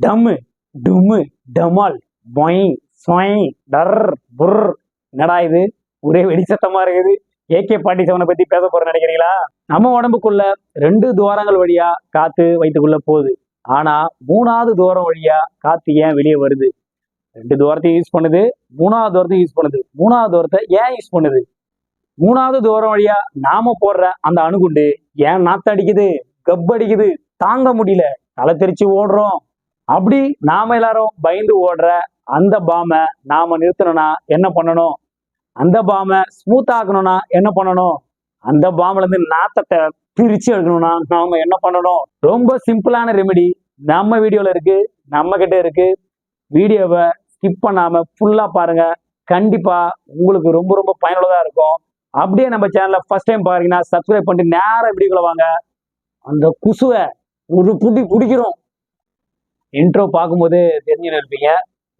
டம்மு டும்மு டமால் பொய் ஸ்வொய் டர் புர். என்னடா இது? ஒரே வெடி சத்தமா இருக்குது. ஏகே பாட்டி செவனை பத்தி பேச போற நினைக்கிறீங்களா? நம்ம உடம்புக்குள்ள ரெண்டு துவாரங்கள் வழியா காத்து வயிற்றுக்குள்ள போகுது. ஆனா மூணாவது துவாரம் வழியா காத்து ஏன் வெளியே வருது? ரெண்டு துவாரத்தையும் யூஸ் பண்ணுது மூணாவது துவாரத்தையும் யூஸ் பண்ணுது. மூணாவது துவாரத்தை ஏன் யூஸ் பண்ணுது? மூணாவது துவாரம் வழியா நாம போடுற அந்த அணுகுண்டு ஏன் நாத்த அடிக்குது? கப் அடிக்குது. தாங்க முடியல. தலை தெரிச்சு ஓடுறோம். அப்படி நாம எல்லாரும் பயந்து ஓடுற அந்த பாமை நாம நிறுத்தணும்னா என்ன பண்ணணும்? அந்த பாமை ஸ்மூத் ஆக்கணும்னா என்ன பண்ணணும்? அந்த பாம்புல இருந்து நாத்தத்தை பிரிச்சு எடுக்கணும்னா நாம என்ன பண்ணணும்? ரொம்ப சிம்பிளான ரெமெடி நம்ம வீடியோல இருக்கு நம்ம கிட்ட இருக்கு. வீடியோவை ஸ்கிப் பண்ணாம ஃபுல்லா பாருங்க. கண்டிப்பா உங்களுக்கு ரொம்ப ரொம்ப பயனுள்ளதா இருக்கும். அப்படியே நம்ம சேனலை ஃபர்ஸ்ட் டைம் பாருங்கன்னா சப்ஸ்கிரைப் பண்ணிட்டு நேரம் வீடியோக்குள்ள வாங்க. அந்த குசுவை ஒரு புடி பிடிக்கிறோம். இன்ட்ரோ பார்க்கும்போது தெரிஞ்சுன்னு இருப்பீங்க.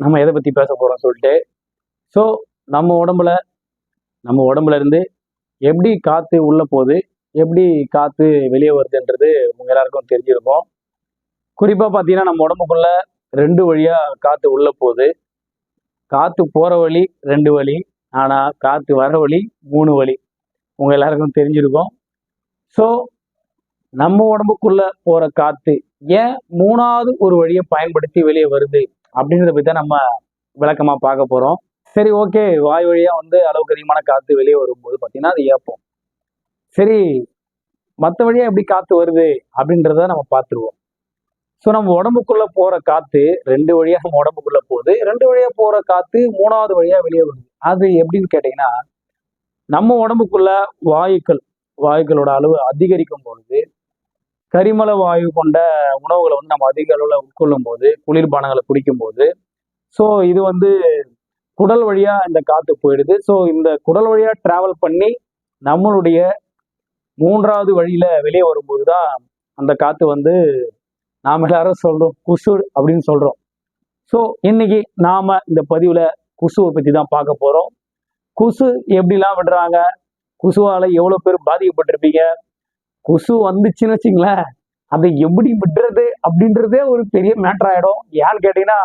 நம்ம எதை பற்றி பேச போகிறோம் சொல்லிட்டு. ஸோ நம்ம உடம்புல நம்ம உடம்புல இருந்து எப்படி காற்று உள்ள போகுது எப்படி காற்று வெளியே வருதுன்றது உங்க எல்லாருக்கும் தெரிஞ்சிருக்கும். குறிப்பாக பார்த்தீங்கன்னா நம்ம உடம்புக்குள்ள ரெண்டு வழியாக காற்று உள்ள போகுது. காற்று போகிற வழி ரெண்டு வழி ஆனால் காற்று வர வழி மூணு வழி. உங்கள் எல்லாருக்கும் தெரிஞ்சிருக்கும். ஸோ நம்ம உடம்புக்குள்ள போற காத்து ஏன் மூணாவது ஒரு வழியை பயன்படுத்தி வெளியே வருது அப்படின்றத பத்தி தான் நம்ம விளக்கமா பார்க்க போறோம். சரி ஓகே வாய் வழியா வந்து அளவுக்கு அதிகமான காத்து வெளியே வரும்போது பார்த்தீங்கன்னா அது ஏப்போம். சரி மற்ற வழியா எப்படி காத்து வருது அப்படின்றத நம்ம பார்த்துருவோம். ஸோ நம்ம உடம்புக்குள்ள போற காத்து ரெண்டு வழியா நம்ம உடம்புக்குள்ள போகுது. ரெண்டு வழியா போற காத்து மூணாவது வழியா வெளியே வருது. அது எப்படின்னு கேட்டீங்கன்னா நம்ம உடம்புக்குள்ள வாயுக்கள் வாயுக்களோட அளவு அதிகரிக்கும் பொழுது கரிமல வாயு கொண்ட உணவுகளை வந்து நம்ம அதிக அளவில் உட்கொள்ளும் போது குளிர்பானங்களை குடிக்கும் போது ஸோ இது வந்து குடல் வழியா இந்த காத்து போயிடுது. ஸோ இந்த குடல் வழியா டிராவல் பண்ணி நம்மளுடைய மூன்றாவது வழியில வெளியே வரும்போது தான் அந்த காத்து வந்து நாம் எல்லாரும் சொல்றோம் குசு அப்படின்னு சொல்றோம். ஸோ இன்னைக்கு நாம இந்த பதிவுல குசுவை பத்தி தான் பார்க்க போறோம். குசு எப்படிலாம் விடுறாங்க? குசுவால எவ்வளோ பேர் பாதிக்கப்பட்டிருப்பீங்க? கொசு வந்துச்சுன்னு வச்சுங்களேன் அதை எப்படி விடுறது அப்படின்றதே ஒரு பெரிய மேட்டர் ஆயிடும். ஏன்னு கேட்டீங்கன்னா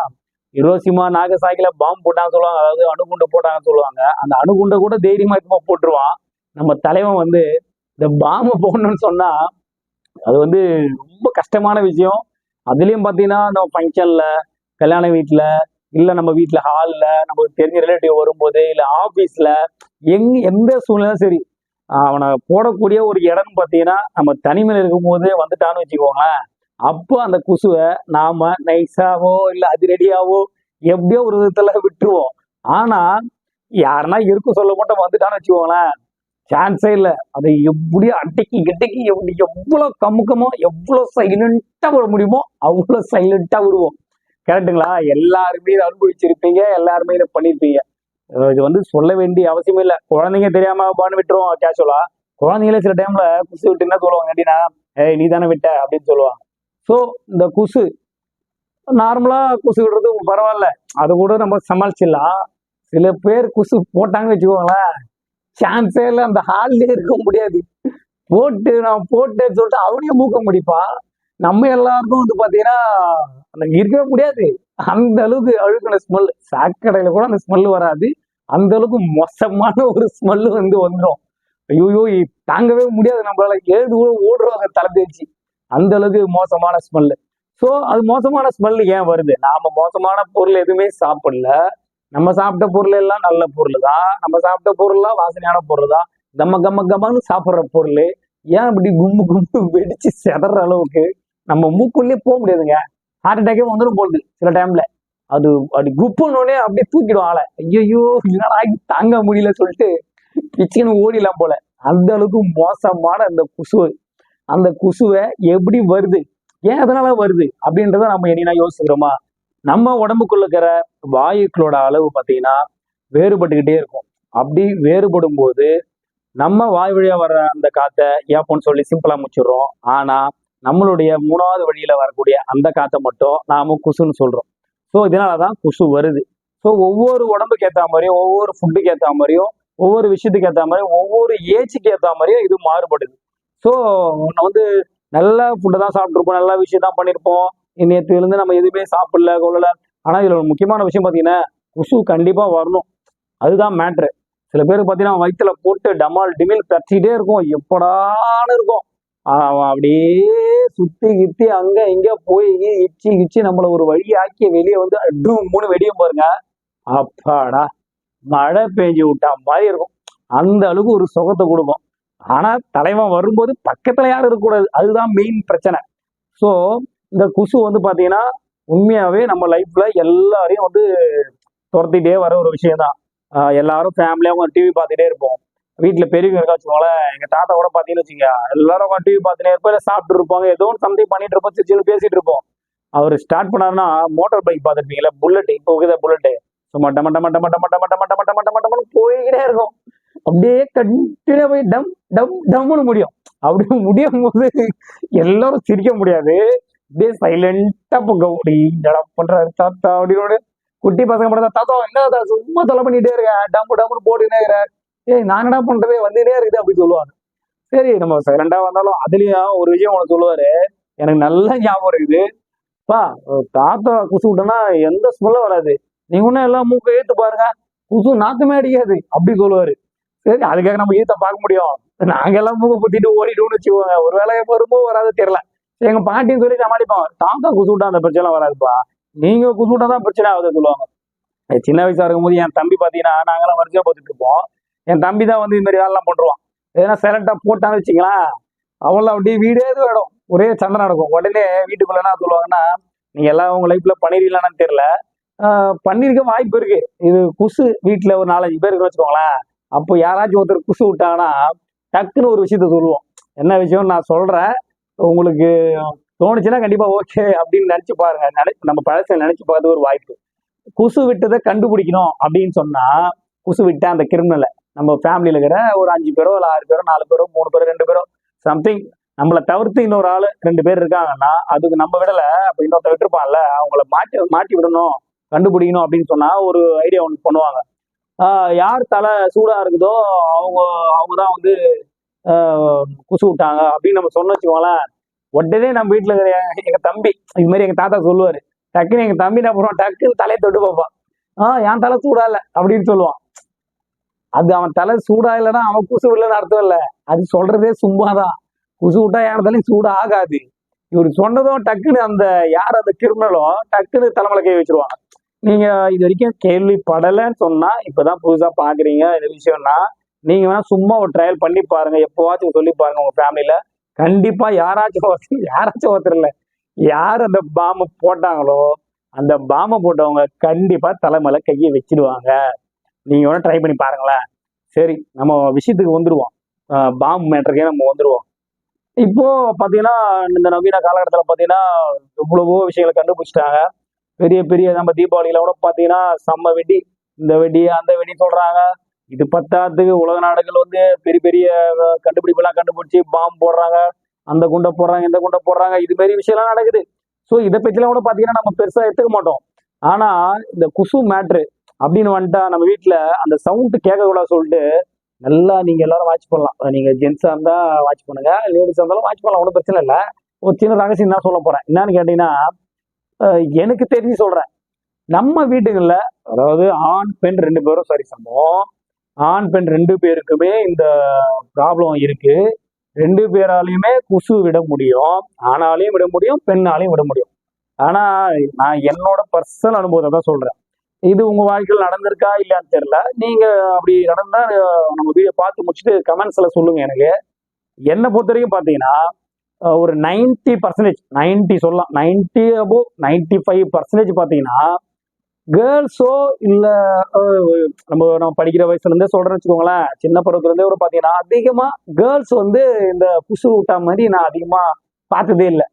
இரோசிமா நாகசாக்கில பாம்பு போட்டாங்க சொல்லுவாங்க. அதாவது அணுகுண்டை போட்டாங்கன்னு சொல்லுவாங்க. அந்த அணுகுண்டை கூட தைரியமா இப்போ போட்டுருவான். நம்ம தலைவன் வந்து இந்த பாம்பை போடணும்னு சொன்னா அது வந்து ரொம்ப கஷ்டமான விஷயம். அதுலயும் பாத்தீங்கன்னா நம்ம ஃபங்க்ஷன்ல கல்யாண வீட்டுல இல்ல நம்ம வீட்டுல ஹால்ல நமக்கு தெரிஞ்ச ரிலேட்டிவ் வரும்போது இல்ல ஆபீஸ்ல எங் எந்த சூழ்நிலை சரி அவனை போடக்கூடிய ஒரு இடம்னு பார்த்தீங்கன்னா நம்ம தனிமையில் இருக்கும்போது வந்துட்டான்னு வச்சுக்கோங்களேன். அப்போ அந்த குசுவை நாம நைஸாவோ இல்லை அதிரடியாவோ எப்படியோ ஒரு விதத்துல விட்டுருவோம். ஆனா யாருன்னா இருக்கும் சொல்ல மட்டும் வந்துட்டான்னு வச்சுக்கோங்களேன். சான்ஸே இல்லை. அதை எப்படி அட்டைக்கு கிட்டைக்கு எப்படி எவ்வளோ கமுக்கமோ எவ்வளோ சைலண்டா விட முடியுமோ அவ்வளோ சைலண்டா விடுவோம். கரெக்டுங்களா எல்லாருமே இதை அனுபவிச்சிருப்பீங்க எல்லாருமே இதை பண்ணியிருப்பீங்க இது வந்து சொல்ல வேண்டிய அவசியமே இல்லை. குழந்தைங்க தெரியாம பான்னு விட்டுருவோம் கேஷுவலா குழந்தைங்களே சில டைம்ல குசு விட்டு என்ன சொல்லுவாங்க அப்படின்னா ஏய் நீ தானே விட்ட அப்படின்னு சொல்லுவாங்க. ஸோ இந்த குசு நார்மலா குசு விடுறது பரவாயில்ல. அது கூட நம்ம சமாளிச்சிடலாம். சில பேர் குசு போட்டாங்கன்னு வச்சுக்கோங்களேன் சான்ஸே இல்லை அந்த ஹால்லே இருக்க முடியாது. போட்டு நான் போட்டேன்னு சொல்லிட்டு அவனையும் மூக்க முடிப்பா. நம்ம எல்லாருக்கும் வந்து பாத்தீங்கன்னா அந்த இருக்கவே முடியாது. அந்த அளவுக்கு அழுக்கின ஸ்மெல் சாக்கடையில கூட அந்த ஸ்மெல் வராது. அந்த அளவுக்கு மோசமான ஒரு ஸ்மெல் வந்து வந்துடும் ஐயோ தாங்கவே முடியாது. நம்மளால எழுது கூட ஓடுறவங்க தலை தேய்ச்சி அந்த அளவுக்கு மோசமான ஸ்மெல்லு ஸோ அது மோசமான ஸ்மெல் ஏன் வருது? நாம மோசமான பொருள் எதுவுமே சாப்பிடல. நம்ம சாப்பிட்ட பொருள் எல்லாம் நல்ல பொருள் தான். நம்ம சாப்பிட்ட பொருள்லாம் வாசனையான பொருள் தான். கம்ம கம்ம கம்மன்னு சாப்பிட்ற பொருள். ஏன் இப்படி கும்பு கும்பு வெடிச்சு செதற அளவுக்கு நம்ம மூக்குள்ளே போக முடியாதுங்க. ஹார்ட் அட்டாக்கே வந்துடும் போகுது சில டைம்ல அது அப்படி குப்புன்னொடனே அப்படியே தூக்கிடும் ஆளை. ஐயோ ஆகி தாங்க முடியல சொல்லிட்டு பிச்சுன்னு ஓடிலாம் போல. அந்த அளவுக்கு மோசமான அந்த குசு அந்த குசுவை எப்படி வருது? ஏன் அதனால வருது? அப்படின்றத நம்ம என்ன யோசிக்கிறோமா? நம்ம உடம்புக்குள்ள இருக்கிற வாயுக்களோட அளவு பார்த்தீங்கன்னா வேறுபட்டுக்கிட்டே இருக்கும். அப்படி வேறுபடும் போது நம்ம வாய் வழியா வர்ற அந்த காத்தை ஏப்போன்னு சொல்லி சிம்பிளா முடிச்சிடுறோம். ஆனா நம்மளுடைய மூணாவது வழியில வரக்கூடிய அந்த காற்றை மட்டும் நாம குசுன்னு சொல்றோம். ஸோ இதனாலதான் குசு வருது. ஸோ ஒவ்வொரு உடம்புக்கு ஏற்ற மாதிரியும் ஒவ்வொரு ஃபுட்டுக்கு ஏற்ற மாதிரியும் ஒவ்வொரு விஷயத்துக்கு ஏற்ற மாதிரியும் ஒவ்வொரு ஏஜுக்கு ஏற்ற மாதிரியும் இது மாறுபடுது. ஸோ நம்ம வந்து நல்ல ஃபுட்டு தான் சாப்பிட்ருப்போம் நல்ல விஷயம் தான் பண்ணியிருப்போம் நேற்றுலேருந்து நம்ம எதுவுமே சாப்பிடல கொள்ளல. ஆனால் இதில் ஒரு முக்கியமான விஷயம் பார்த்தீங்கன்னா குசு கண்டிப்பாக வரணும். அதுதான் மேட்ரு சில பேருக்கு பார்த்தீங்கன்னா வயிற்றுல போட்டு டமால் டிமில் தச்சிக்கிட்டே இருக்கும். எப்படான்னு இருக்கும். அவன் அப்படியே சுத்தி கித்தி அங்க இங்க போய் இச்சி கிச்சி நம்மள ஒரு வழி ஆக்கி வெளியே வந்து அட்டு மூணு வெடியும் பாருங்க. அப்பாடா மழை பெஞ்சு விட்டா மாதிரி இருக்கும். அந்த அளவுக்கு ஒரு சுகத்தை கொடுக்கும். ஆனா தலைவன் வரும்போது பக்கத்துல யாரும் இருக்கக்கூடாது அதுதான் மெயின் பிரச்சனை. ஸோ இந்த குசு வந்து பாத்தீங்கன்னா உண்மையாவே நம்ம லைஃப்ல எல்லாரையும் வந்து துரத்திட்டே வர ஒரு விஷயம் தான் எல்லாரும் ஃபேமிலியாக டிவி பார்த்துட்டே இருப்போம். வீட்டில் பெரியவங்க இருக்கா வச்சுக்கோங்களேன் எங்க தாத்தா கூட பார்த்தீங்கன்னு வச்சுங்க எல்லாரும் டிவி பார்த்துட்டே இருப்போம் இல்லை சாப்பிட்டு இருப்பாங்க ஏதோ ஒன்று சம்திங் பண்ணிட்டு இருப்போம் சிரிச்சுன்னு பேசிட்டு இருப்போம். அவர் ஸ்டார்ட் பண்ணாருன்னா மோட்டார் பைக் பார்த்துருப்பீங்களா புல்லட் இப்போ ஓகேதா புல்லட்டு சும்மா டம டம டம டம டம டம டம டம டம டம போய்கிட்டே இருக்கும். அப்படியே கண்டினியூ போய் டம் டம் டம்னு முடியும். அப்படி முடியும் போது எல்லாரும் சிரிக்க முடியாது. அப்படியே சைலண்டா பொங்க ஓடி பண்றாரு தாத்தா அப்படின்னு குட்டி பசங்க பண்றதா தாத்தா என்ன தாத்தா சும்மா தொலை பண்ணிட்டே இருக்கேன் டம்மு டம்னு போட்டுனே இருக்கிறேன் ஏய் நான் என்ன பண்றது? வந்துட்டே இருக்குது அப்படி சொல்லுவாங்க. சரி நம்ம சைலண்டா வந்தாலும் அதுலயும் ஒரு விஷயம் உனக்கு சொல்லுவாரு. எனக்கு நல்ல ஞாபகம் இருக்குது. பா தாத்தா குசு விட்டோம்னா எந்த ஸ்மெல்லும் வராது. நீங்க ஒன்னும் எல்லாம் மூக்கை ஏத்து பாருங்க. குசு நாத்துமே அடிக்காது அப்படி சொல்லுவாரு. சரி அதுக்காக நம்ம ஈத்த பார்க்க முடியும். நாங்க எல்லாம் மூக்க குத்திட்டு ஓடிட்டோம்னு வச்சுக்கோங்க. ஒரு வேலை வரும்போது வராது தெரியல. சரி, எங்க பாட்டின்னு சொல்லி சமாளிப்போம். தாத்தா குசு விட்டா அந்த பிரச்சனை வராதுப்பா. நீங்க குசு விட்டா தான் பிரச்சனை ஆகுது சொல்லுவாங்க. சின்ன வயசா இருக்கும்போது என் தம்பி பாத்தீங்கன்னா நாங்கெல்லாம் வரிசையா பார்த்துட்டு இருப்போம். என் தம்பி தான் வந்து இந்த மாதிரி வேலைலாம் பண்ணுறான் எதனா செலக்டாக போட்டான்னு வச்சுக்கலாம் அவங்களாம் அப்படியே வீடே இடம் ஒரே சண்டை நடக்கும். உடனே வீட்டுக்குள்ள என்ன சொல்லுவாங்கன்னா நீங்க எல்லாம் உங்கள் லைஃப்பில் பண்ணிடலான்னு தெரியல. பண்ணியிருக்க வாய்ப்பு இருக்கு. இது குசு வீட்டில் ஒரு நாலஞ்சு பேர் இருக்குன்னு வச்சுக்கோங்களேன். அப்போ யாராச்சும் ஒருத்தர் குசு விட்டாங்கன்னா டக்குன்னு ஒரு விஷயத்த சொல்லுவோம். என்ன விஷயம்னு நான் சொல்கிறேன் உங்களுக்கு தோணுச்சுன்னா கண்டிப்பாக ஓகே அப்படின்னு நினச்சி பாருங்க. நினை நம்ம பழசை நினச்சி பார்த்து ஒரு வாய்ப்பு. குசு விட்டதை கண்டுபிடிக்கணும் அப்படின்னு சொன்னால் குசு விட்ட அந்த கிரிமினலை நம்ம ஃபேமிலியில இருக்கிற ஒரு அஞ்சு பேரோ இல்லை ஆறு பேரோ நாலு பேரோ மூணு பேரோ ரெண்டு பேரோ சம்திங் நம்மளை தவிர்த்து இன்னொரு ஆள் ரெண்டு பேர் இருக்காங்கன்னா அதுக்கு நம்ம விடல அப்போ இன்னொருத்த விட்டுருப்பான்ல அவங்கள மாட்டி மாட்டி விடணும் கண்டுபிடிக்கணும் அப்படின்னு சொன்னால் ஒரு ஐடியா ஒன்று பண்ணுவாங்க. யார் தலை சூடாக இருக்குதோ அவங்க அவங்க தான் வந்து குசு விட்டாங்க அப்படின்னு நம்ம சொன்ன வச்சுக்கோங்களேன். உடனே நம்ம வீட்டில் இருக்கிற எங்க- தம்பி இது மாதிரி எங்க தாத்தா சொல்லுவாரு டக்குன்னு எங்க தம்பி என்ன பண்ணுவான் டக்குன்னு தலையை தொட்டு பார்ப்பான். ஆஹ் என் தலை சூடா இல்லை அப்படின்னு சொல்லுவான். அது அவன் தலை சூடா இல்லைன்னா அவன் குசு இல்லைன்னு அர்த்தம் இல்லை. அது சொல்றதே சும்மாதான். குசு விட்டா யார் தலையும் சூடா ஆகாது இவர் சொன்னதும் டக்குன்னு அந்த யார் அந்த கிரிமினலோ டக்குன்னு தலைமலை கை வச்சிருவாங்க. நீங்க இது வரைக்கும் கேள்விப்படலைன்னு சொன்னா இப்பதான் புதுசா பாக்குறீங்க. இந்த விஷயம்னா நீங்க வேணா சும்மா ஒரு ட்ரையல் பண்ணி பாருங்க. எப்போவாச்சும் சொல்லி பாருங்க உங்க ஃபேமிலியில கண்டிப்பா யாராச்சும் ஒருத்தர் யாராச்சும் ஒருத்தர் இல்ல. யார் அந்த பாம்பு போட்டாங்களோ அந்த பாம்பை போட்டவங்க கண்டிப்பா தலைமையில கையை வச்சிடுவாங்க நீங்கள் வேணால் ட்ரை பண்ணி பாருங்களேன். சரி நம்ம விஷயத்துக்கு வந்துடுவோம் பாம்பு மேட்டருக்கே நம்ம வந்துடுவோம் இப்போ பார்த்தீங்கன்னா இந்த நவீன காலகட்டத்தில் பார்த்தீங்கன்னா எவ்வளவோ விஷயங்களை கண்டுபிடிச்சிட்டாங்க. பெரிய பெரிய நம்ம தீபாவளியில கூட பார்த்தீங்கன்னா செம்ம வெடி இந்த வெடி அந்த வெடி சொல்றாங்க. இது பத்தாத்துக்கு உலக நாடுகள் வந்து பெரிய பெரிய கண்டுபிடிப்பெல்லாம் கண்டுபிடிச்சி பாம்பு போடுறாங்க. அந்த குண்டை போடுறாங்க இந்த குண்டை போடுறாங்க. இது மாதிரி விஷயம்லாம் நடக்குது. ஸோ இதை பற்றிலாம் கூட பார்த்தீங்கன்னா நம்ம பெருசாக எடுத்துக்க மாட்டோம். ஆனால் இந்த குசு மேட்ரு அப்படின்னு வந்துட்டா நம்ம வீட்டில் அந்த சவுண்டு கேட்கக்கூடாது சொல்லிட்டு நல்லா நீங்கள் எல்லாரும் வாட்ச் பண்ணலாம். நீங்கள் ஜென்ஸாக இருந்தால் வாட்ச் பண்ணுங்க. லேடிஸாக இருந்தாலும் வாட்ச் பண்ணலாம். ஒன்றும் பிரச்சனை இல்லை. ஒரு சின்ன ரகசியம் தான் சொல்ல போறேன். என்னன்னு கேட்டீங்கன்னா எனக்கு தெரிஞ்சு சொல்றேன். நம்ம வீட்டுகளில் அதாவது ஆண் பெண் ரெண்டு பேரும் சரி சமம். ஆண் பெண் ரெண்டு பேருக்குமே இந்த ப்ராப்ளம் இருக்கு. ரெண்டு பேராலையுமே குசு விட முடியும். ஆணாலையும் விட முடியும் பெண்ணாலையும் விட முடியும். ஆனா நான் என்னோட பர்சனல் அனுபவத்தை தான் சொல்றேன். இது உங்க வாழ்க்கையில் நடந்திருக்கா இல்லையான்னு தெரியல. நீங்க அப்படி நடந்தா நம்ம வீடியோ பார்த்து முடிச்சுட்டு கமெண்ட்ஸ்ல சொல்லுங்க எனக்கு. என்னை பொறுத்த வரைக்கும் பார்த்தீங்கன்னா ஒரு நைன்டி பர்சன்டேஜ் நைன்டி சொல்லலாம். நைன்டி அபோ நைன்டி ஃபைவ் பர்சன்டேஜ் பார்த்தீங்கன்னா கேர்ள்ஸோ இல்லை நம்ம நம்ம படிக்கிற வயசுல இருந்தே வச்சுக்கோங்களேன். சின்ன பருவத்துலேருந்தே ஒரு பார்த்தீங்கன்னா அதிகமாக கேர்ள்ஸ் வந்து இந்த குசு விட்டா மாதிரி நான் அதிகமாக பார்த்ததே இல்லை.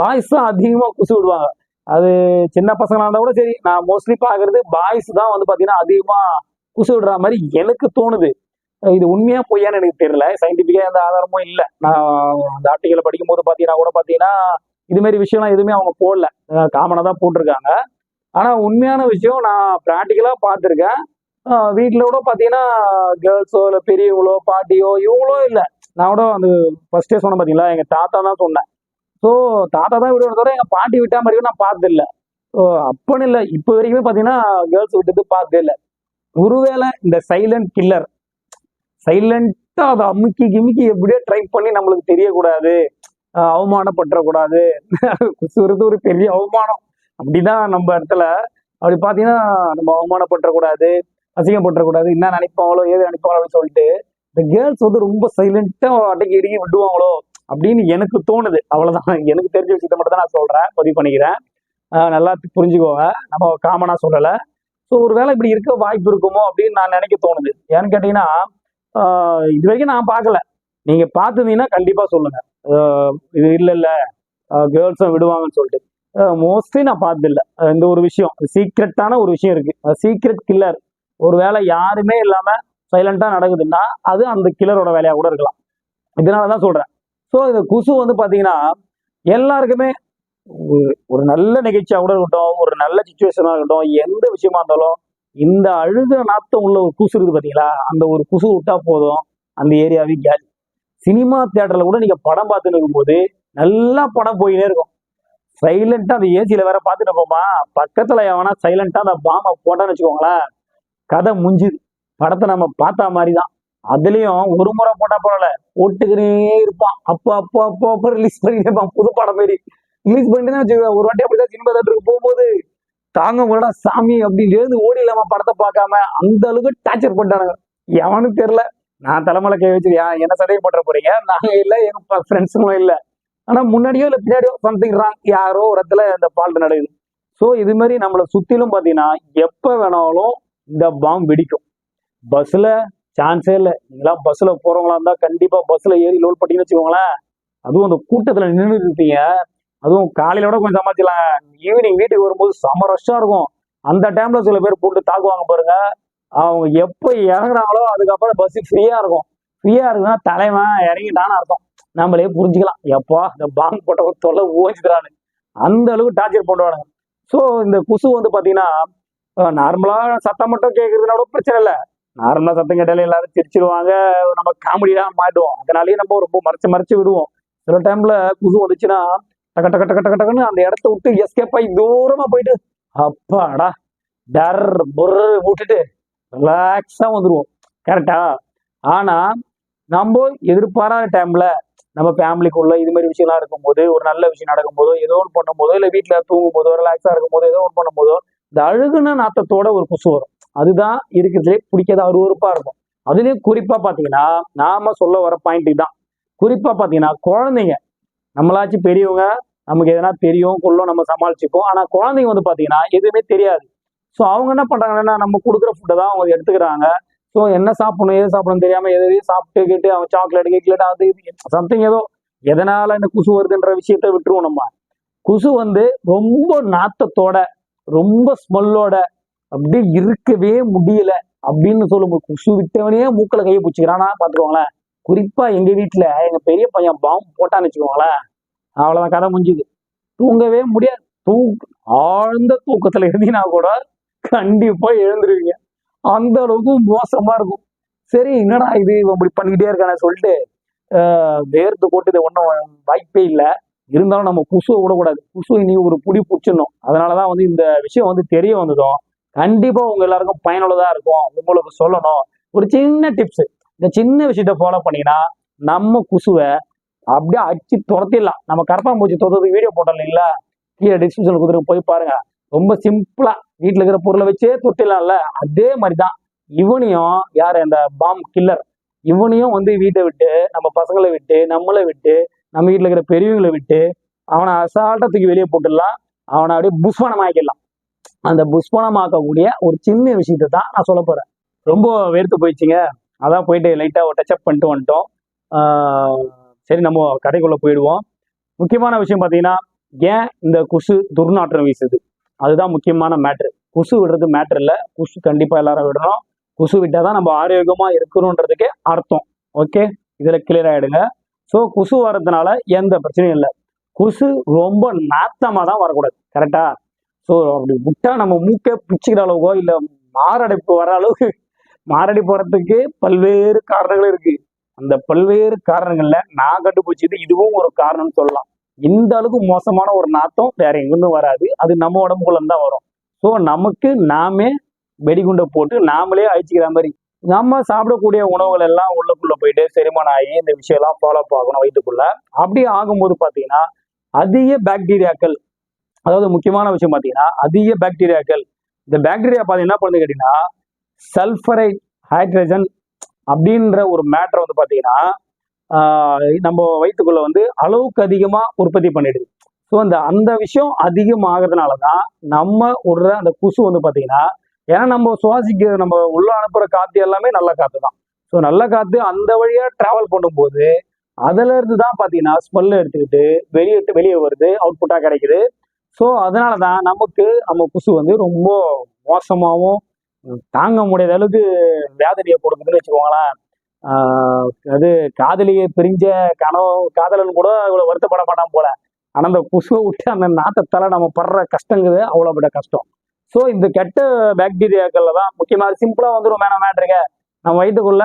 பாய்ஸ் தான் அதிகமாக குசு விடுவாங்க. அது சின்ன பசங்களாக இருந்தால் கூட சரி நான் மோஸ்ட்லி பாக்குறது பாய்ஸ் தான் வந்து பார்த்தீங்கன்னா அதிகமாக குசு விடுற மாதிரி எனக்கு தோணுது. இது உண்மையா பொய்யான்னு எனக்கு தெரியல. சயின்டிஃபிக்காக எந்த ஆதாரமும் இல்லை. நான் அந்த ஆர்டிகளை படிக்கும் போது பாத்தீங்கன்னா கூட பார்த்தீங்கன்னா இதுமாரி விஷயம்லாம் எதுவுமே அவங்க போடல. காமனாக தான் போட்டிருக்காங்க. ஆனால் உண்மையான விஷயம் நான் ப்ராக்டிக்கலாக பார்த்துருக்கேன். வீட்டில் கூட பார்த்தீங்கன்னா கேர்ள்ஸோ இல்லை பெரியவங்களோ பாட்டியோ இவங்களோ இல்லை. நான் கூட அந்த ஃபர்ஸ்டே சொன்னேன் பார்த்தீங்களா எங்கள் தாத்தா தான் சொன்னேன். ஸோ தாத்தா தான் விடுவோம் தவிர எங்கள் பாட்டி விட்டா மாதிரி நான் பார்த்தது இல்லை ஸோ அப்பன்னு இல்லை. இப்போ வரைக்குமே பார்த்தீங்கன்னா கேர்ள்ஸ் விட்டது பார்த்ததே இல்லை ஒருவேளை இந்த சைலண்ட் கில்லர் சைலண்டா அதை அமுக்கி கிமுக்கி எப்படியோ ட்ரை பண்ணி நம்மளுக்கு தெரியக்கூடாது. அவமானப்பட்டுறக்கூடாது. குசுறது ஒரு பெரிய அவமானம். அப்படிதான் நம்ம இடத்துல. அப்படி பார்த்தீங்கன்னா நம்ம அவமானப்பட்டுறக்கூடாது அசிங்கப்பட்டுறக்கூடாது என்ன நினைப்பாங்களோ ஏது நினைப்பாங்களோ அப்படின்னு சொல்லிட்டு இந்த கேர்ள்ஸ் வந்து ரொம்ப சைலண்டா அடக்கி இடுக்கி விடுவாங்களோ அப்படின்னு எனக்கு தோணுது. அவ்வளவுதான். எனக்கு தெரிஞ்ச விஷயத்த மட்டும் தான் நான் சொல்றேன் பதிவு பண்ணிக்கிறேன். ஆஹ் நல்லா புரிஞ்சுக்கோங்க. நம்ம காமனா சொல்லலை. ஸோ ஒருவேளை இப்படி இருக்க வாய்ப்பு இருக்குமோ அப்படின்னு நான் நினைக்க தோணுது. ஏன்னு கேட்டீங்கன்னா ஆஹ் இது வரைக்கும் நான் பார்க்கல. நீங்க பார்த்துருந்தீங்கன்னா கண்டிப்பா சொல்லுங்க. இது இல்ல இல்ல கேர்ள்ஸும் விடுவாங்கன்னு சொல்லிட்டு. மோஸ்ட்லி நான் பார்த்ததில்ல. இந்த ஒரு விஷயம். சீக்ரெட்டான ஒரு விஷயம் இருக்கு. சீக்ரெட் கில்லர் ஒரு வேலை யாருமே இல்லாம சைலண்டா நடக்குதுன்னா அது அந்த கில்லரோட வேலையா கூட இருக்கலாம். இதனால தான் சொல்றேன். ஸோ இந்த குசு வந்து பார்த்தீங்கன்னா எல்லாருக்குமே ஒரு- ஒரு நல்ல நிகழ்ச்சியாக கூட இருக்கட்டும் ஒரு நல்ல சுச்சுவேஷனாக இருக்கட்டும் எந்த விஷயமா இருந்தாலும் இந்த அழுத நாத்தம் உள்ள ஒரு குசு இருக்குது பார்த்தீங்களா அந்த ஒரு குசு விட்டா போதும் அந்த ஏரியாவே கேலி. சினிமா தேட்டரில் கூட நீங்கள் படம் பார்த்துன்னு இருக்கும்போது நல்லா படம் போயினே இருக்கும். சைலண்ட்டாக அந்த ஏசியில் வேற பார்த்துட்டு போமா பக்கத்தில் எவனா சைலண்டாக அந்த பாம்பை போட்டான்னு வச்சுக்கோங்களேன் கதை முஞ்சுது படத்தை நம்ம பார்த்தா மாதிரி தான். அதுலயும் ஒரு முறை போட்டா போடல. போட்டுக்கினே இருப்பான். அப்போ அப்போ அப்போ அப்போ ரிலீஸ் பண்ணிட்டே இருப்பான் புது படம் மாரி. ரிலீஸ் பண்ணிட்டு தான் ஒரு வாட்டி அப்படிதான் சினிமா தேட்டருக்கு போகும்போது தாங்க உங்களோட சாமி அப்படின்னு எழுந்து இல்லாம படத்தை பார்க்காம அந்த அளவுக்கு டார்ச்சர் பண்ணிட்டானுங்க. எவனுக்கு தெரியல? நான் தலைமலை கை வச்சு என்ன சதவீதம் பண்ற போறீங்க? நாங்க இல்ல. எங்க ஃப்ரெண்ட்ஸுங்களும் இல்ல. ஆனா முன்னாடியோ இல்ல பின்னாடியோ சம்திங் ராங் யாரோ ஒரு இடத்துல இந்த ஃபால்ட் நடக்குது. ஸோ இது மாதிரி நம்மளை சுத்திலும் பாத்தீங்கன்னா எப்ப வேணாலும் இந்த பாம்பு வெடிக்கும். பஸ்ல சான்ஸே இல்லை. நீங்களாம் பஸ்ஸில் போகிறவங்களா இருந்தால் கண்டிப்பாக பஸ்ஸில் ஏறி லோட் பண்ணிங்கன்னு வச்சுக்கோங்களேன். அதுவும் அந்த கூட்டத்தில் நின்று இருப்பீங்க. அதுவும் காலையில விட கொஞ்சம் சமாளிக்கலாம் ஈவினிங் வீட்டுக்கு வரும்போது செம ரஷ்ஷாக இருக்கும். அந்த டைம்ல சில பேர் போட்டு தாக்குவாங்க பாருங்க. அவங்க எப்போ இறங்குறாங்களோ அதுக்கப்புறம் பஸ் ஃப்ரீயாக இருக்கும். ஃப்ரீயாக இருக்குன்னா தலைவன் இறங்கிட்டான்னு அர்த்தம். நம்மளே புரிஞ்சுக்கலாம். எப்பா இந்த பாங்க் போட்ட ஒரு தொல்லை ஓஞ்சுக்கிறான்னு அந்த அளவுக்கு டார்ச்சர் போட்டுவானுங்க ஸோ இந்த குசு வந்து பார்த்தீங்கன்னா நார்மலாக சத்தம் மட்டும் கேட்கறதுனால பிரச்சனை இல்லை. நார்மலா சத்தம் கேட்டாலே எல்லாரும் சிரிச்சிருவாங்க. நம்ம காமெடியெல்லாம் மாட்டுவோம். அதனாலயே நம்ம ரொம்ப மறைச்சு மறைச்சு விடுவோம். சில டைம்ல குசு வந்துச்சுன்னா டக டக டக டக டக்குன்னு அந்த இடத்த விட்டு எஸ்கேப் ஆகி தூரமா போயிட்டு அப்பாடா டர் பொரு விட்டுட்டு ரிலாக்ஸா வந்துருவோம். கரெக்டா ஆனா நம்ம எதிர்பாராத டைம்ல நம்ம ஃபேமிலிக்குள்ள இது மாதிரி விஷயம்லாம் இருக்கும்போது ஒரு நல்ல விஷயம் நடக்கும்போதோ ஏதோ ஒன்று பண்ணும்போதோ இல்லை வீட்டில் தூங்கும் போதோ ரிலாக்ஸா இருக்கும்போதோ ஏதோ ஒன்று பண்ணும்போதோ இந்த அழுகுன நாத்தத்தோட ஒரு குசு வரும். அதுதான் இருக்கிறதுலே பிடிக்காத அருவருப்பா இருக்கும். அதுலயும் குறிப்பா பாத்தீங்கன்னா நாம சொல்ல வர பாயிண்ட் தான் குறிப்பா பாத்தீங்கன்னா குழந்தைங்க நம்மளாச்சும் பெரியவங்க நமக்கு எதனா தெரியும் கொள்ளும் நம்ம சமாளிச்சுப்போம். ஆனா குழந்தைங்க வந்து பாத்தீங்கன்னா எதுவுமே தெரியாது. ஸோ அவங்க என்ன பண்றாங்கன்னா நம்ம கொடுக்குற ஃபுட்டை தான் அவங்க எடுத்துக்கிறாங்க. ஸோ என்ன சாப்பிடணும் எது சாப்பிடணும் தெரியாம எதையும் சாப்பிட்டு கேட்டு அவன் சாக்லேட் கேக்லேட் அது சம்திங் ஏதோ எதனால இந்த குசு வருதுன்ற விஷயத்த விட்டுருவோம் நம்ம. குசு வந்து ரொம்ப நாத்தத்தோட ரொம்ப ஸ்மெல்லோட அப்படியே இருக்கவே முடியல அப்படின்னு சொல்லும்போது குசு விட்டவனே மூக்கில் கையை பிடிச்சிக்கிறானா பார்த்துக்கோங்களேன். குறிப்பா எங்க வீட்டுல எங்க பெரிய பையன் பாம்பு போட்டான்னு வச்சுக்கோங்களேன். அவ்வளவுதான் கதை முடிஞ்சுது. தூங்கவே முடியாது. தூ ஆழ்ந்த தூக்கத்துல இருந்தீங்கன்னா கூட கண்டிப்பா எழுந்துருவீங்க. அந்த அளவுக்கு மோசமா இருக்கும். சரி என்னடா இது? இவன் இப்படி பண்ணிக்கிட்டே இருக்கானே சொல்லிட்டு வேர்த்து போட்டு இது ஒன்றும் வாய்ப்பே இல்லை. இருந்தாலும் நம்ம குசுவை விடக்கூடாது. குசு நீ ஒரு புடி பிடிச்சிடணும். அதனாலதான் வந்து இந்த விஷயம் வந்து தெரிய வந்ததும் கண்டிப்பா உங்க எல்லாருக்கும் பயனுள்ளதா இருக்கும். உங்களுக்கு சொல்லணும். ஒரு சின்ன டிப்ஸ் இந்த சின்ன விஷயத்த ஃபாலோ பண்ணீங்கன்னா நம்ம குசுவை அப்படியே அடிச்சு துரத்திடலாம். நம்ம கரப்பாம்பூச்சி துரத்துறதுக்கு வீடியோ போட்டோம் இல்லைங்களா கீழே டிஸ்கிரிப்ஷன் கொடுத்துட்டு போய் பாருங்க. ரொம்ப சிம்பிளா வீட்டுல இருக்கிற பொருளை வச்சே துரத்திடலாம்ல அதே மாதிரி தான் இவனையும் யார்? அந்த பாம் கில்லர் இவனையும் வந்து வீட்டை விட்டு நம்ம பசங்களை விட்டு நம்மளை விட்டு நம்ம வீட்டில் இருக்கிற பெரியவங்களை விட்டு அவனை அசால்ட்டத்துக்கு தூக்கி வெளியே போட்டுடலாம். அவனை அப்படியே புஷ்பனம் ஆக்கிடலாம் அந்த புஷ்பனமாக்கக்கூடிய ஒரு சின்ன விஷயத்தை தான் நான் சொல்ல போறேன். ரொம்ப வேர்த்து போயிடுச்சுங்க. அதான் போயிட்டு லைட்டாக டச்சப் பண்ணிட்டு வந்துட்டோம். சரி நம்ம கதைக்குள்ள போயிடுவோம். முக்கியமான விஷயம் பார்த்தீங்கன்னா ஏன் இந்த குசு துர்நாற்றம் வீசுது? அதுதான் முக்கியமான மேட்ரு குசு விடுறது மேட்ரு இல்லை. குசு கண்டிப்பாக எல்லாரும் விடணும். குசு விட்டால் தான் நம்ம ஆரோக்கியமா இருக்கணுன்றதுக்கே அர்த்தம். ஓகே இதில் கிளியர் ஆயிடுங்க. ஸோ குசு வர்றதுனால எந்த பிரச்சனையும் இல்லை. குசு ரொம்ப நாத்தமாக தான் வரக்கூடாது. கரெக்டா ஸோ அப்படி விட்டா நம்ம மூக்கே பிச்சுக்கிற அளவுக்கோ இல்லை மாரடைப்பு வர அளவுக்கு மாரடைப்பு போறதுக்கு பல்வேறு காரணங்கள் இருக்கு. அந்த பல்வேறு காரணங்கள்ல நான் கண்டுபிடிச்சது இதுவும் ஒரு காரணம்னு சொல்லலாம். இந்த அளவுக்கு மோசமான ஒரு நாத்தம் வேற எங்கிருந்தும் வராது. அது நம்ம உடம்புக்குள்ள தான் வரும். ஸோ நமக்கு நாமே வெடிகுண்டை போட்டு நாமளே அழிச்சிக்கிற மாதிரி நம்ம சாப்பிடக்கூடிய உணவுகள் எல்லாம் உள்ளக்குள்ள போயிட்டு செரிமானம் ஆகி இந்த விஷயம்லாம் ஃபாலோ ஆகணும் வயிற்றுக்குள்ள. அப்படி ஆகும்போது பார்த்தீங்கன்னா அதிக பாக்டீரியாக்கள் அதாவது முக்கியமான விஷயம் பார்த்தீங்கன்னா அதிக பாக்டீரியாக்கள் இந்த பாக்டீரியா பார்த்தீங்கன்னா என்ன பண்ணுது கேட்டீங்கன்னா சல்ஃபரைட் ஹைட்ரஜன் அப்படின்ற ஒரு மேட்டர் வந்து பார்த்தீங்கன்னா நம்ம வயிற்றுக்குள்ள வந்து அளவுக்கு அதிகமாக உற்பத்தி பண்ணிடுது. ஸோ அந்த அந்த விஷயம் அதிகமாகிறதுனால தான் நம்ம விடுற அந்த குசு வந்து பார்த்தீங்கன்னா ஏன்னா நம்ம சுவாசிக்க நம்ம உள்ள அனுப்புகிற காற்று எல்லாமே நல்ல காற்று தான் ஸோ நல்ல காற்று அந்த வழியாக ட்ராவல் பண்ணும்போது அதுல இருந்து தான் பார்த்தீங்கன்னா ஸ்மெல்லை எடுத்துக்கிட்டு வெளியே வெளியே வருது அவுட்புட்டாக கிடைக்குது. ஸோ அதனால தான் நமக்கு நம்ம குசு வந்து ரொம்ப மோசமாகவும் தாங்க முடியாத அளவுக்கு வேதனையை கொடுக்குதுன்னு வச்சுக்கோங்களேன். அது காதலியை பிரிஞ்ச கனவு காதலன் கூட இவ்வளோ வருத்தப்பட மாட்டான் போல. ஆனால் அந்த கொசுவை விட்டு அந்த நாத்தத்தால நம்ம படுற கஷ்டங்குது அவ்வளோ விட கஷ்டம். ஸோ இந்த கெட்ட பாக்டீரியாக்களில் தான் முக்கியமாக சிம்பிளாக வந்து ரொம்ப மேட்ருங்க நம்ம வயிற்றுக்குள்ள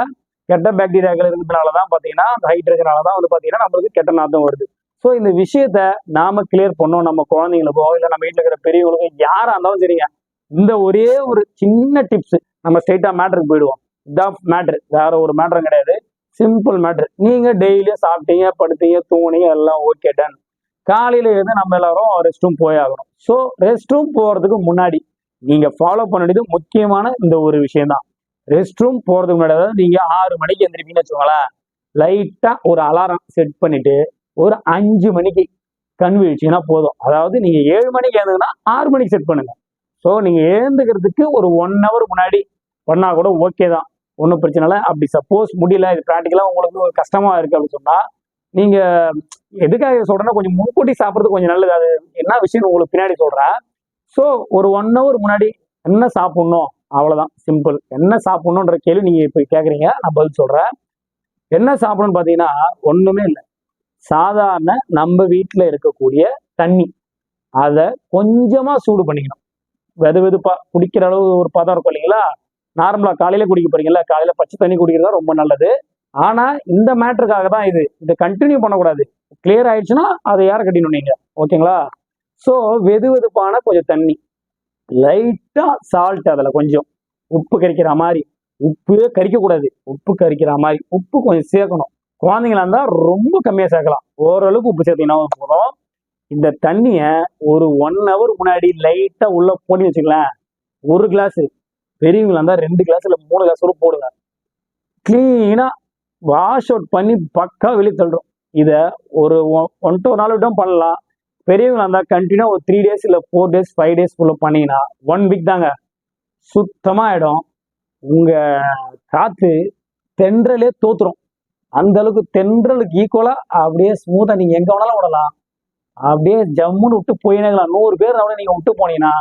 கெட்ட பாக்டீரியாக்கள் இருக்கிறதுனால தான் பார்த்தீங்கன்னா அந்த இருக்கிறனால தான் வந்து பார்த்தீங்கன்னா நம்மளுக்கு கெட்ட நாத்தம் வருது. ஸோ இந்த விஷயத்த நாம கிளியர் பண்ணோம் நம்ம குழந்தைங்களுக்கோ இல்லை நம்ம வீட்டில் இருக்கிற பெரியவங்களுக்கோ யாராக இருந்தாலும் சரிங்க. இந்த ஒரே ஒரு சின்ன டிப்ஸ் நம்ம ஸ்ட்ரெயிட்டாக மேட்ருக்கு போயிடுவோம். இதான் மேட்ரு வேற ஒரு மேட்ரும் கிடையாது. சிம்பிள் மேட்ரு நீங்கள் டெய்லியும் சாப்பிட்டீங்க படுத்தீங்க தூங்குனீங்க எல்லாம் ஓகே டன் காலையில் எழுந்து நம்ம எல்லாரும் ரெஸ்ட் ரூம் போயாகணும் ஸோ ரெஸ்ட் ரூம் போகிறதுக்கு முன்னாடி நீங்கள் ஃபாலோ பண்ண வேண்டியது முக்கியமான இந்த ஒரு விஷயம் தான் ரெஸ்ட் ரூம் போகிறதுக்கு முன்னாடி அதாவது நீங்கள் ஆறு மணிக்கு எந்திரிப்பீங்கன்னு வச்சுக்கோங்களேன். லைட்டாக ஒரு அலாரம் செட் பண்ணிவிட்டு ஒரு அஞ்சு மணிக்கு கண் வீழ்ச்சின்னா போதும். அதாவது நீங்க ஏழு மணிக்கு எழுந்துங்கன்னா ஆறு மணிக்கு செட் பண்ணுங்க. ஸோ நீங்க எழுந்துக்கிறதுக்கு ஒரு ஒன் ஹவர் முன்னாடி பண்ணா கூட ஓகே தான். ஒன்றும் பிரச்சனை இல்லை. அப்படி சப்போஸ் முடியல இது ப்ராக்டிக்கலாக உங்களுக்கு ஒரு கஷ்டமா இருக்கு அப்படின்னு சொன்னா நீங்க எதுக்காக சொல்றேன்னா கொஞ்சம் முன்கூட்டி சாப்பிட்றது கொஞ்சம் நல்லது. அது என்ன விஷயம் உங்களுக்கு பின்னாடி சொல்றேன். ஸோ ஒரு ஒன் ஹவர் முன்னாடி என்ன சாப்பிட்ணும்? அவ்வளோதான் சிம்பிள் என்ன சாப்பிட்ணுன்ற கேள்வி நீங்க இப்போ கேட்குறீங்க நான் பதில் சொல்றேன். என்ன சாப்பிடணும்னு பார்த்தீங்கன்னா ஒன்றுமே இல்லை. சாதாரண நம்ம வீட்டில் இருக்கக்கூடிய தண்ணி. அதை கொஞ்சமாக சூடு பண்ணிக்கணும். வெது வெதுப்பா குடிக்கிற அளவு ஒரு பதம் இருக்கும் இல்லைங்களா? நார்மலாக காலையில் குடிக்க போறீங்களா காலையில் பச்சை தண்ணி குடிக்கிறதா ரொம்ப நல்லது. ஆனால் இந்த மேட்டருக்காக தான் இது. இதை கண்டினியூ பண்ணக்கூடாது. கிளியர் ஆயிடுச்சுன்னா அதை யாரை கட்டிடணும் நீங்கள் ஓகேங்களா? ஸோ வெது வெதுப்பான கொஞ்சம் தண்ணி. லைட்டாக சால்ட் அதில் கொஞ்சம். உப்பு கரிக்கிற மாதிரி. உப்பு கறிக்கக்கூடாது உப்பு கரிக்கிற மாதிரி. உப்பு கொஞ்சம் சேர்க்கணும். குழந்தைங்களா இருந்தா ரொம்ப கம்மியா சேர்க்கலாம். ஓரளவுக்கு உப்பு சேர்த்தீங்கன்னா போதும். இந்த தண்ணிய ஒரு ஒன் ஹவர் முன்னாடி லைட்டா உள்ள போட்டி வச்சுக்கலாம் ஒரு கிளாஸ் பெரியவங்களா இருந்தா ரெண்டு கிளாஸ் இல்ல மூணு கிளாஸ் கூட போடுங்க. கிளீனா வாஷ் அவுட் பண்ணி பக்கா வெளியே தள்ளுறோம். இத ஒரு ஒன் டூ நாள் விட்டும் பண்ணலாம். பெரியவங்களா இருந்தா கண்டினியூ ஒரு த்ரீ டேஸ் இல்ல ஃபோர் டேஸ் ஃபைவ் டேஸ் குள்ள பண்ணீங்கன்னா ஒன் வீக் தாங்க. சுத்தமா ஆயிடும். உங்க காத்து தென்றலே தோத்துரும். அந்த அளவுக்கு தென்றலுக்கு ஈக்குவலா அப்படியே ஸ்மூத்தா நீங்க எங்க வேணாலும் விடலாம் அப்படியே ஜம்முன்னு விட்டு போயினேங்களா? நூறு பேர் அவனை நீங்க விட்டு போனீங்கன்னா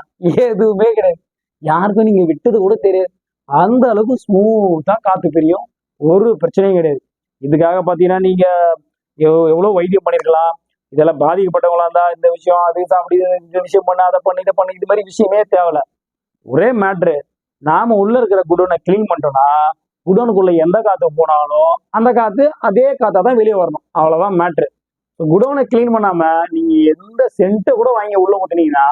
எதுவுமே கிடையாது. யாருக்கும் நீங்க விட்டது கூட தெரியாது. அந்த அளவுக்கு ஸ்மூத்தா காத்து பிரியும். ஒரு பிரச்சனையும் கிடையாது. இதுக்காக பாத்தீங்கன்னா நீங்க எவ்வளவு வைத்தியம் பண்ணிருக்கலாம். இதெல்லாம் பாதிக்கப்பட்டவங்களா இருந்தா இந்த விஷயம் அது அப்படி இந்த விஷயம் பண்ணு அதை பண்ணு இதை பண்ணு இது மாதிரி விஷயமே தேவையில்ல. ஒரே மேட்ரு நாம உள்ள இருக்கிற குடோனை க்ளீன் பண்ணிட்டோம்னா குடோனுக்குள்ள எந்த காற்று போனாலும் அந்த காற்று அதே காற்றா தான் வெளியே வரணும். அவ்வளோதான் மேட்ரு குடோனை கிளீன் பண்ணாம நீங்க எந்த சென்ட்டை கூட வாங்கி உள்ள ஊத்துனீங்கன்னா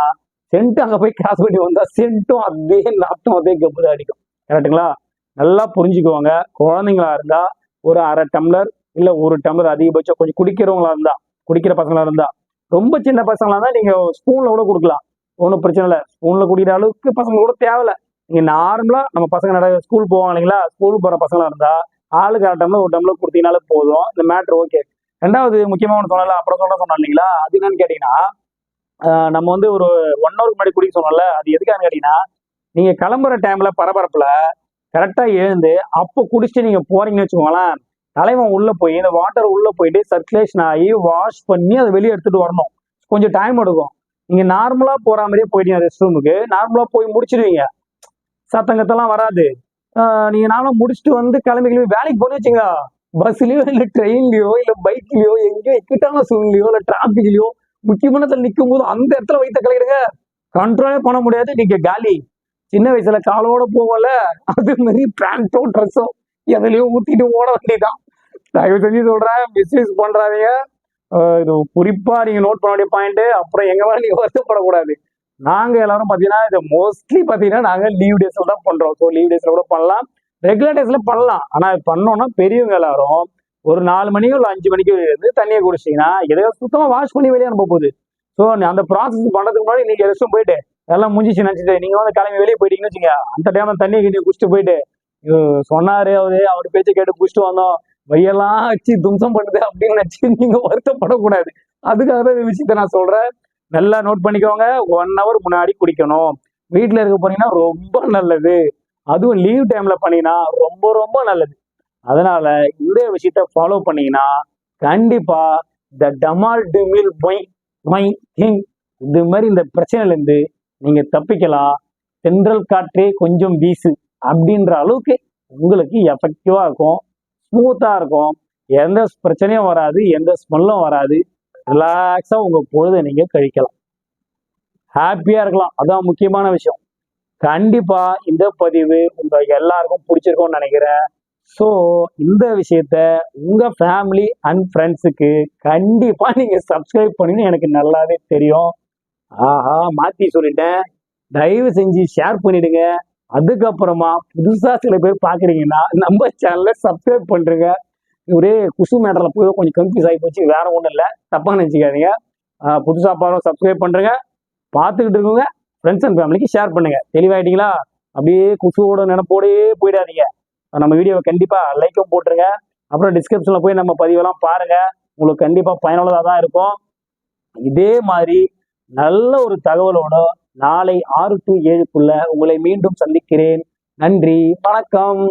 சென்ட் அங்க போய் கிராஸ் பண்ணி வந்தால் சென்ட்டும் அதே நாட்டும் அதே கப்பு அடிக்கும். கரெக்ட்டுங்களா? நல்லா புரிஞ்சுக்குவாங்க குழந்தைங்களா இருந்தா ஒரு அரை டம்ளர் இல்ல ஒரு டம்ளர் அதிகபட்சம் கொஞ்சம் குடிக்கிறவங்களா இருந்தா குடிக்கிற பசங்களா இருந்தா ரொம்ப சின்ன பசங்களா இருந்தா நீங்க ஸ்பூன்ல கூட கொடுக்கலாம். ஒன்றும் பிரச்சனை இல்லை. ஸ்பூன்ல குடிக்கிற அளவுக்கு பசங்க கூட தேவையில்ல. நீங்கள் நார்மலாக நம்ம பசங்க நிறைய ஸ்கூல் போவாங்க இல்லைங்களா? ஸ்கூல் போகிற பசங்களாக இருந்தால் ஆளுக்கு அரை டம்ளர் ஒரு டம்ளர் கொடுத்தீங்கனாலே போதும். இந்த மேட்ரு ஓகே ரெண்டாவது முக்கியமாக ஒன்று சொன்னால அப்புறம் சொல்ல சொன்னோம் இல்லைங்களா? அது என்னன்னு கேட்டிங்கன்னா நம்ம வந்து ஒரு ஒன் ஹவருக்கு முன்னாடி குடிக்க சொன்னோம்ல அது எதுக்கான்னு கேட்டிங்கன்னா நீங்கள் கிளம்புற டைமில் பரபரப்பில் கரெக்டாக எழுந்து அப்போ குடிச்சிட்டு நீங்கள் போறீங்கன்னு வச்சுக்கோங்களேன் தலைவன் உள்ளே போய் இந்த வாட்டர் உள்ளே போயிட்டு சர்க்குலேஷன் ஆகி வாஷ் பண்ணி அதை வெளியே எடுத்துகிட்டு வரணும். கொஞ்சம் டைம் எடுக்கும். நீங்கள் நார்மலாக போகிற மாதிரியே போயிட்டீங்க ரெஸ்ட் ரூமுக்கு நார்மலாக போய் முடிச்சிடுவீங்க சத்தங்கத்தெல்லாம் வராது. ஆஹ் நீங்க நானும் முடிச்சுட்டு வந்து கிளம்பி கிளம்பி வேலைக்கு போன்னு வச்சுங்க பஸ்லயோ இல்ல ட்ரெயின்லயோ இல்ல பைக்லயோ எங்கேயோ இக்கட்டான சூழ்நிலையோ இல்ல டிராபிக்லயோ முக்கியமான இடத்துல நிற்கும் போது அந்த இடத்துல வைத்த கலையிடுங்க கண்ட்ரோலே பண்ண முடியாது. நீங்க காலி. சின்ன வயசுல காலோட போவோம்ல. அது மாதிரி பேண்டோ ட்ரெஸ்ஸோ எதுலயோ ஊத்திட்டு ஓட வேண்டியதான் தயவு செஞ்சு சொல்றேன் மிஸ்யூஸ் பண்றாதீங்க. இது குறிப்பா நீங்க நோட் பண்ண வேண்டிய பாயிண்ட் அப்புறம் எங்க வேலை நீங்க வருத்தப்படக்கூடாது. நாங்க எல்லாரும் பாத்தீங்கன்னா இதை மோஸ்ட்லி பாத்தீங்கன்னா நாங்க லீவ் டேஸ்ல தான் பண்றோம். ஸோ லீவ் டேஸ்ல கூட பண்ணலாம். ரெகுலர் டேஸ்ல பண்ணலாம். ஆனா இது பண்ணோம்னா பெரியவங்க எல்லாரும் ஒரு நாலு மணிக்கோ இல்லை அஞ்சு மணிக்கோ இருந்து தண்ணியை குடிச்சிங்கன்னா எதையோ சுத்தமாக வாஷ் பண்ணி வெளியே அனுப்ப போகுது. ஸோ அந்த ப்ராசஸ் பண்ணுறதுக்கு முன்னாடி நீங்கள் ரெஸ்டும் போயிட்டு எல்லாம் முடிஞ்சிச்சு நினச்சிட்டு நீங்க வந்து கிளம்பி வெளியே போயிட்டீங்கன்னு வச்சுங்க அந்த டைம்ல தண்ணியை கிட்டி குடிச்சிட்டு போயிட்டு ஐயோ, சொன்னாரு அவரு அவர் பேச்சை கேட்டு குடிச்சிட்டு வந்தோம். வையெல்லாம் வச்சு தும்சம் பண்ணுது அப்படின்னு நினச்சி நீங்க வருத்தப்படக்கூடாது. அதுக்காக தான் இந்த விஷயத்த நான் சொல்றேன். நல்லா நோட் பண்ணிக்கோங்க. ஒன் ஹவர் முன்னாடி குடிக்கணும். வீட்டில் இருக்க போனீங்கன்னா ரொம்ப நல்லது. அதுவும் லீவ் டைம்ல பண்ணினா ரொம்ப ரொம்ப நல்லது. அதனால இந்த விஷயத்த ஃபாலோ பண்ணீங்கன்னா கண்டிப்பா இந்த டமால் டிமில் பொய் பொய் கிங் இது மாதிரி இந்த பிரச்சனையிலேருந்து நீங்கள் நீங்க தப்பிக்கலாம். தென்றல் காற்றே கொஞ்சம் வீசு அப்படின்ற அளவுக்கு உங்களுக்கு எஃபெக்டிவா இருக்கும். ஸ்மூத்தா இருக்கும். எந்த பிரச்சனையும் வராது. எந்த ஸ்மெல்லும் வராது. ரிலாக்ஸா உங்க பொழுதை நீங்க கழிக்கலாம். ஹாப்பியா இருக்கலாம். அதான் முக்கியமான விஷயம். கண்டிப்பா இந்த பதிவு உங்க எல்லாருக்கும் பிடிச்சிருக்கும்னு நினைக்கிறேன். ஸோ இந்த விஷயத்த உங்க ஃபேமிலி அண்ட் ஃப்ரெண்ட்ஸுக்கு கண்டிப்பா நீங்க சப்ஸ்கிரைப் பண்ணி எனக்கு நல்லாவே தெரியும். ஆஹா மாத்தி சொல்லிட்டேன். தயவு செஞ்சு ஷேர் பண்ணிடுங்க. அதுக்கப்புறமா புதுசா சில பேர் பாக்குறீங்கன்னா நம்ம சேனலை சப்ஸ்கிரைப் பண்றீங்க. ஒரே குசு மேட்டர்ல போய் கொஞ்சம் கன்ஃபியூஸ் ஆகி போச்சு வேற ஒன்றும் இல்லை. தப்பாக நினச்சிக்காதீங்க. புதுசாக புதுசா பாருங்க சப்ஸ்கிரைப் பண்ணுறங்க பார்த்துக்கிட்டு இருக்கவங்க ஃப்ரெண்ட்ஸ் அண்ட் ஃபேமிலிக்கு ஷேர் பண்ணுங்க. தெளிவாயிட்டீங்களா? அப்படியே குசுவோட நினப்போடே போயிடாதீங்க. நம்ம வீடியோவை கண்டிப்பாக லைக்கும் போட்டுருங்க. அப்புறம் டிஸ்கிரிப்ஷனில் போய் நம்ம பதிவெல்லாம் பாருங்க. உங்களுக்கு கண்டிப்பாக பயனுள்ளதாக தான் இருக்கும். இதே மாதிரி நல்ல ஒரு தகவலோட நாளை ஆறு டு ஏழுக்குள்ள உங்களை மீண்டும் சந்திக்கிறேன். நன்றி வணக்கம்.